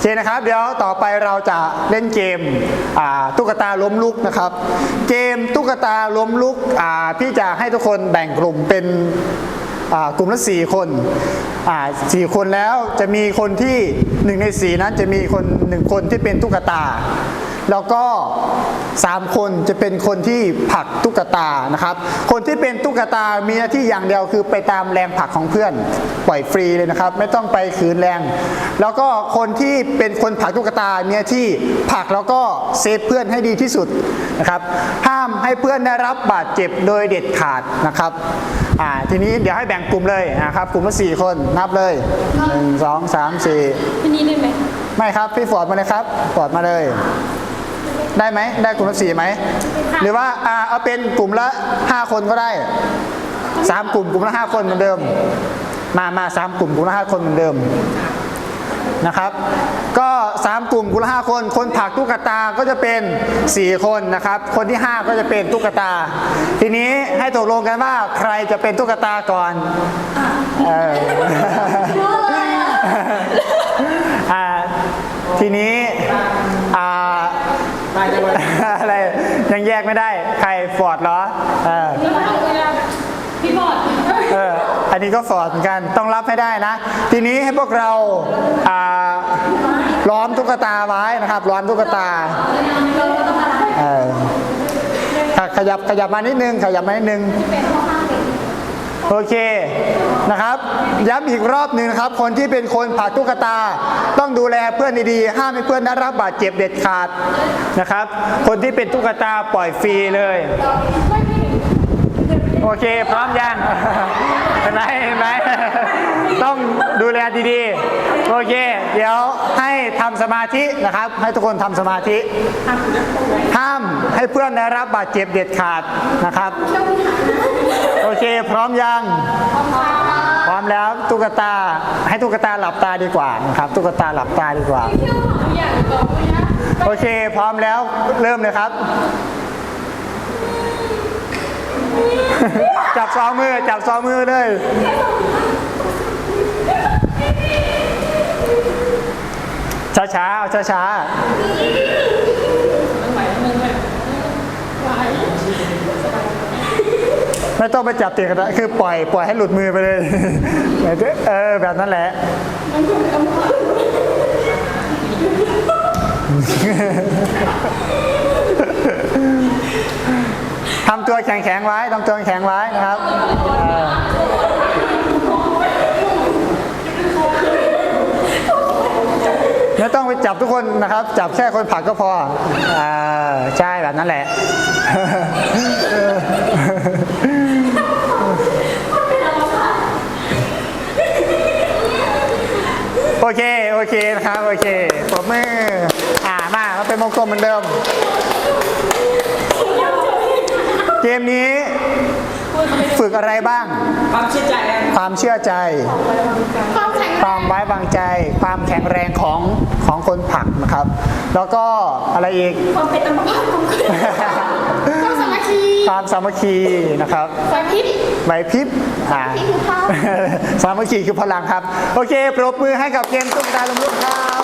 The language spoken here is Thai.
เคนะครับ เดี๋ยวต่อไปเราจะเล่นเกมตุ๊กตาล้มลุกนะครับ เกมตุ๊กตาล้มลุกพี่จะให้ทุกคนแบ่งกลุ่มเป็นกลุ่มละสี่คนสี่คนแล้วจะมีคนที่หนึ่งในสี่นั้นจะมีคนหนึ่งคนที่เป็นตุ๊กตา แล้วก็ 3 คนจะเป็นคนที่ผลักตุ๊กตานะครับ คนที่เป็นตุ๊กตามีหน้าที่อย่างเดียวคือไปตามแรงผลักของเพื่อน ปล่อยฟรีเลยนะครับ ไม่ต้องไปขืนแรง แล้วก็คนที่เป็นคนผลักตุ๊กตามีหน้าที่ผลักแล้วก็เซฟเพื่อนให้ดีที่สุดนะครับ ห้ามให้เพื่อนได้รับบาดเจ็บโดยเด็ดขาดนะครับอ่าทีนี้เดี๋ยวให้แบ่งกลุ่มเลยนะครับ กลุ่มละสี่คนนับเลยหนึ่งสองสามสี่วันนี้ได้ไหมไม่ครับพี่ฟอร์ดมาเลยครับฟอร์ดมาเลย ได้ไหมได้กลุ่มละสี่ไหมหรือว่าอ่าเอาเป็นกลุ่มละห้าคนก็ได้สามกลุ่มกลุ่มละห้าคนเหมือนเดิม มามาสามกลุ่มกลุ่มละห้าคนเหมือนเดิมนะครับ ก็สามกลุ่มกลุ่มละห้าคน คนผลักตุ๊กตาก็จะเป็นสี่คนนะครับ คนที่ห้าก็จะเป็นตุ๊กตา ทีนี้ให้ตกลงกันว่าใครจะเป็นตุ๊กตาก่อนเอออ่าทีนี้อ่า อะไรยังแยกไม่ได้ ใครฟอร์ดเหรอเออพี่บอดเอออันนี้ก็ฟอร์ดเหมือนกันต้องรับให้ได้นะ ทีนี้ให้พวกเราอ่าล้อมตุ๊กตาไว้นะครับล้อมตุ๊กตาเออขยับขยับมานิดนึงขยับมานิดนึง โอเคนะครับย้ำอีกรอบหนึ่งนะครับ คนที่เป็นคนผ่าตุ๊กตา ต้องดูแลเพื่อนดีๆ ห้ามให้เพื่อนได้รับบาดเจ็บเด็ดขาดนะครับ คนที่เป็นตุ๊กตาปล่อยฟรีเลย โอเค พร้อมยังเห็นไหมเห็นไหมต้องดูแลดีๆ โอเค เดี๋ยวให้ทำสมาธินะครับ ให้ทุกคนทำสมาธิ ห้ามให้เพื่อนได้รับบาดเจ็บเด็ดขาดนะครับ เคพร้อมยังพร้อมแล้วตุ๊กตาให้ตุ๊กตาหลับตาดีกว่านะครับตุ๊กตาหลับตาดีกว่า โอเค พร้อมแล้วเริ่มเลยครับ จับสองมือจับสองมือเลยช้าช้าเอาช้าช้า ไม่ต้องไปจับติดกันนะคือปล่อยปล่อยให้หลุดมือไปเลย เออแบบนั้นแหละทำตัวแข็งๆไว้ทำตัวแข็งไว้นะครับไม่ต้องไปจับทุกคนนะครับ จับแค่คนผักก็พออ่าใช่แบบนั้นแหละ โอ เค โอเคนะครับ โอเคปรบมือ อ่ามาเราเป็นวงกลมเหมือนเดิม เกมนี้ ฝึกอะไรบ้าง ความเชื่อใจครับความเชื่อใจความแข็งความไว้วางใจ ความแข็งแรงของของคนผลักนะครับ แล้วก็อะไรอีก ความเป็นอัมพาตของคุณ ความสามัคคีความสามัคคีนะครับความพิษไหวพริบอ่าสามัคคีคือพลังสามัคคีคือพลังครับ โอเค ปรบมือให้กับเกมตุ๊กตาลุมลูกครับ